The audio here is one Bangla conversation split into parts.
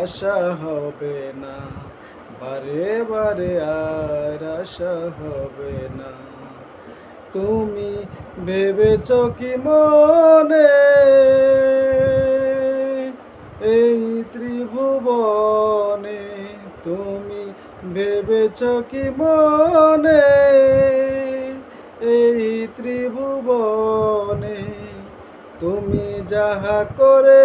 আশা হবে না, বারে বারে আর আশা হবে না। তুমি ভেবেছ কি মনে? এই ত্রিভুবনে তুমি ভেবেছ কি মনে? এই ত্রিভুবনে তুমি যাহা করে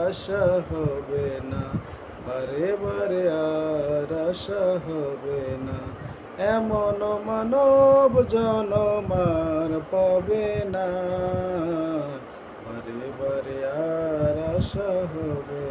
আশা হবে না, বারে বারে আর আশা হবে না। এমন মানব জনমার পাবে না, বারে বারে আর আশা হবে